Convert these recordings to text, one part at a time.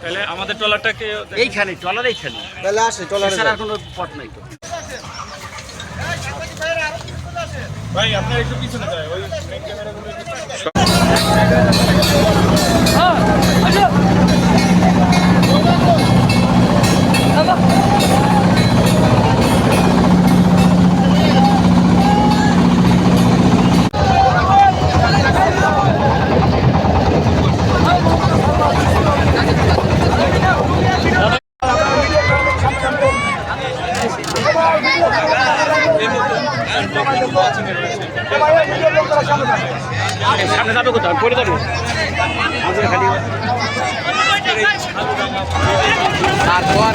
তাহলে আমাদের ট্রলারটাকে এইখানে ট্রলার এইখানে। তাহলে আসে ট্রলার আর কোনো পথ নাই তো। ভাই আপনার একটু পিছনে যায় ওই ক্যামেরাগুলো সামনে যাবে কোথাও পড়ে যাব? খালি আর তোমার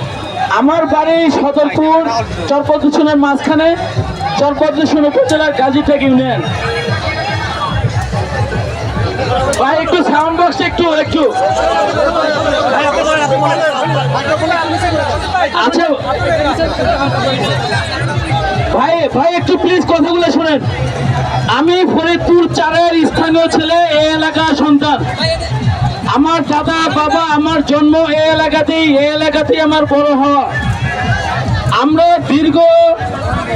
বাড়ি সদরপুর চরপদূষণের মাঝখানে চরপদূষণ উপজেলার গাজীটেক ইউনিয়ন। ভাই, একটু সাউন্ড বক্স একটু একটু। আচ্ছা। ভাই ভাই, একটু প্লিজ কথাগুলো শোনেন। আমি ফরিদপুর চারের স্থানীয় ছেলে এই এলাকার সন্তান। আমার দাদা, বাবা, আমার জন্ম এই এলাকাতেই এই এলাকাতেই আমার বড় হওয়া আমরা দীর্ঘ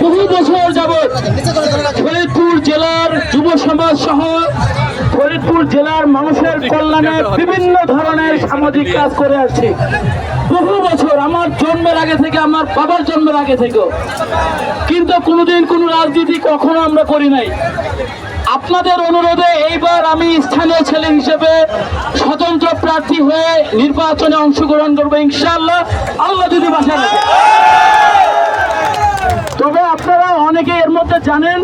বহু বছর যাবৎ ফরিদপুর জেলার যুব সমাজ সহ ফরিদপুর জেলার মানুষের কল্যাণে বিভিন্ন ধরনের সামাজিক কাজ করে আসছি। বহু বছর আমার জন্মের আগে থেকে, আমার বাবার জন্মের আগে থেকে কিন্তু কোনোদিন কোনো রাজনীতি কখনো আমরা করি নাই। আপনাদের অনুরোধে এইবার আমি স্থানীয় ছেলে হিসেবে স্বতন্ত্র প্রার্থী হয়ে নির্বাচনে অংশগ্রহণ করব ইনশাআল্লাহ। আল্লাহ যদি বাসা তবে আপনারা অনেকে এর মধ্যে জানেন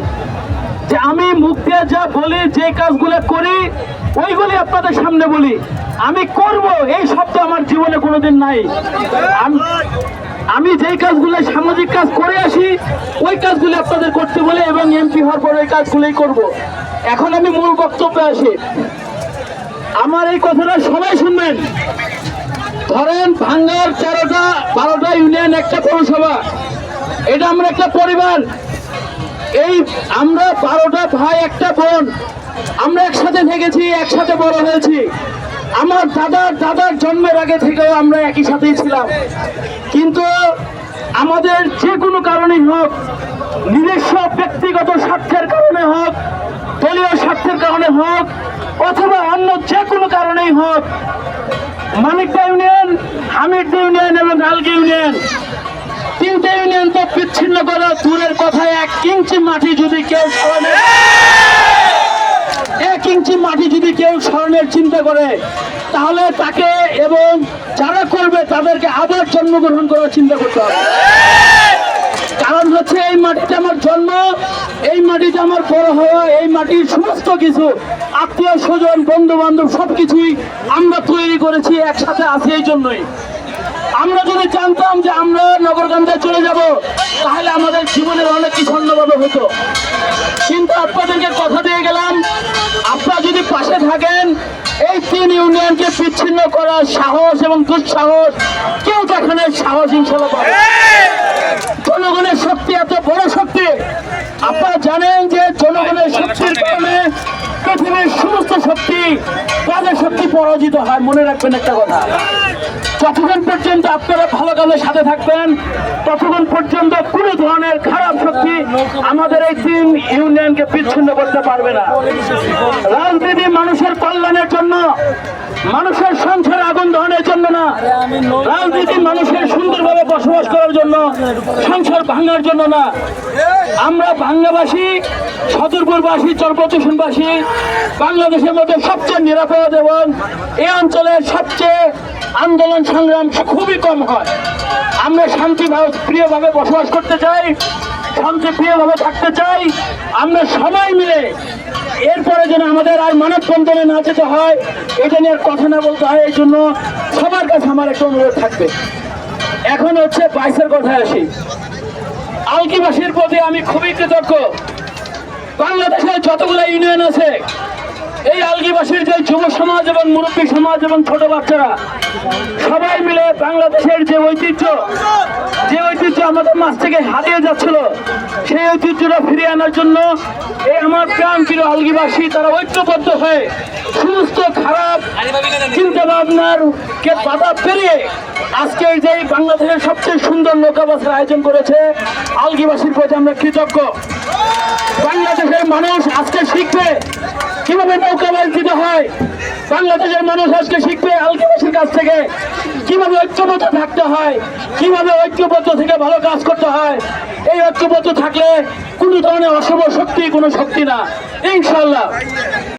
যে আমি মুখ দিয়ে যা বলি, যে কাজগুলো করি, ওইগুলি আপনাদের সামনে বলি। আমি করব, এই শব্দ আমার জীবনে কোনোদিন নাই। আম- যেই কাজগুলো সামাজিক কাজ করে আসি, ওই কাজগুলি আপনাদের করতে বলে এবং পর কাজগুলোই করব। এখন আমি মূল বক্তব্যে আসি। আমার এই কথাটা সবাই শুনবেন। ধরেন ভাঙ্গার তেরোটা, বারোটা ইউনিয়ন একটা পৌরসভা। এটা আমরা একটা পরিবার। এই আমরা বারোটা ভাই, একটা বোন। আমরা একসাথে থেকেছি, একসাথে বড় হয়েছি। আমার দাদার দাদার জন্মের আগে থেকেও আমরা একই সাথেই ছিলাম। কিন্তু আমাদের যে কোনো কারণেই হোক, নিজস্ব ব্যক্তিগত স্বার্থের কারণে হোক, দলীয় স্বার্থের কারণে হোক, অথবা অন্য যে কোনো কারণেই হোক মানিকটা ইউনিয়ন হামিদ ইউনিয়ন এবং আলগি ইউনিয়ন তিনটে ইউনিয়ন তো বিচ্ছিন্ন করে দূরের কথায় এক কিঞ্চি মাটি যদি কেউ স্মরণের এক ইঞ্চি মাটি কেউ স্মরণের চিন্তা করে, তাহলে তাকে এবং যারা করবে তাদেরকে আবার জন্মগ্রহণ করার চিন্তা করতে হবে। কারণ হচ্ছে এই মাটিতে আমার জন্ম, এই মাটিতে আমার বড় হওয়া, এই মাটির সমস্ত কিছু, আত্মীয় স্বজন বন্ধু বান্ধব সবকিছুই আমরা তৈরি করেছি একসাথে আছি এই জন্যই। আমরা যদি জানতাম যে আমরা নগরকান্দায় চলে যাব, তাহলে আমাদের জীবনের অনেক কিছু অন্যভাবে হতো। কিন্তু আপনাদেরকে কথা দিয়ে গেলাম, আপনারা যদি পাশে থাকেন, এই তিন ইউনিয়নকে বিচ্ছিন্ন করার সাহস এবং দুঃসাহস কেউ দেখানোর সাহস ইনশাল্লাহ পাবে। জনগণের শক্তি এত বড় শক্তি। আপনারা জানেন যে জনগণের শক্তির কারণে পৃথিবীর সমস্ত শক্তি, তাদের শক্তি পরাজিত হয়। মনে রাখবেন একটা কথা। যতক্ষণ পর্যন্ত আপনারা ভালো কাজের সাথে থাকবেন। ততক্ষণ পর্যন্ত কোনো ধরনের খারাপ শক্তি আমাদের এই তিন ইউনিয়নকে বিচ্ছিন্ন করতে পারবে না। রাজনীতি মানুষের কল্যাণের জন্য, মানুষের সংসারে আগুন দহনের জন্য না, রাজনীতি মানুষের সুন্দরভাবে বসবাস করার জন্য, সংসার ভাঙার জন্য না। আমরা বাংলাবাসী, সদরপুরবাসী চরপচুষণবাসী বাংলাদেশের মধ্যে সবচেয়ে নিরাপদ এবং এই অঞ্চলের সবচেয়ে আন্দোলন সংগ্রাম খুবই কম হয়। আমরা শান্তি ভাব- প্রিয়ভাবে বসবাস করতে চাই, শান্তি প্রিয়ভাবে থাকতে চাই। আমরা সবাই মিলে এরপরে যেন আমাদের আর মানব বন্ধনে না যেতে হয় এটা নিয়ে কথা না বলতে হয়, এই জন্য সবার কাছে আমার একটা অনুরোধ থাকবে। এখন হচ্ছে বাইশের কথায় আসি। আলকিবাসীর প্রতি আমি খুবই কৃতজ্ঞ। বাংলাদেশে যতগুলো ইউনিয়ন আছে এই আলগিবাসীর যে যুব সমাজ এবং মুরব্বী সমাজ এবং ছোট বাচ্চারা, সবাই মিলে বাংলাদেশের যে ঐতিহ্য যে ঐতিহ্য আমাদের মাছ থেকে হারিয়ে যাচ্ছিল, সেই ঐতিহ্যটা ফিরিয়ে আনার জন্য এই আমার প্রাণ প্রিয় আলগিবাসী, তারা ঐক্যবদ্ধ হয়ে সমস্ত খারাপ চিন্তা ভাবনার কে বাধা পেরিয়ে আজকে এই যে বাংলাদেশের সবচেয়ে সুন্দর নৌকাবাসের আয়োজন করেছে আলগিবাসীর প্রতি আমরা কৃতজ্ঞ। বাংলাদেশের মানুষ আজকে শিখবে কীভাবে নৌকাবাজ দিতে হয়। বাংলাদেশের মানুষ আজকে শিখবে আলগিবাসীর কাছ থেকে কীভাবে ঐক্যবদ্ধ থাকতে হয়, কীভাবে ঐক্যবদ্ধ থেকে ভালো কাজ করতে হয়। এই ঐক্যবদ্ধ থাকলে কোনো ধরনের অশুভ শক্তি, কোনো শক্তি না। ইনশাল্লাহ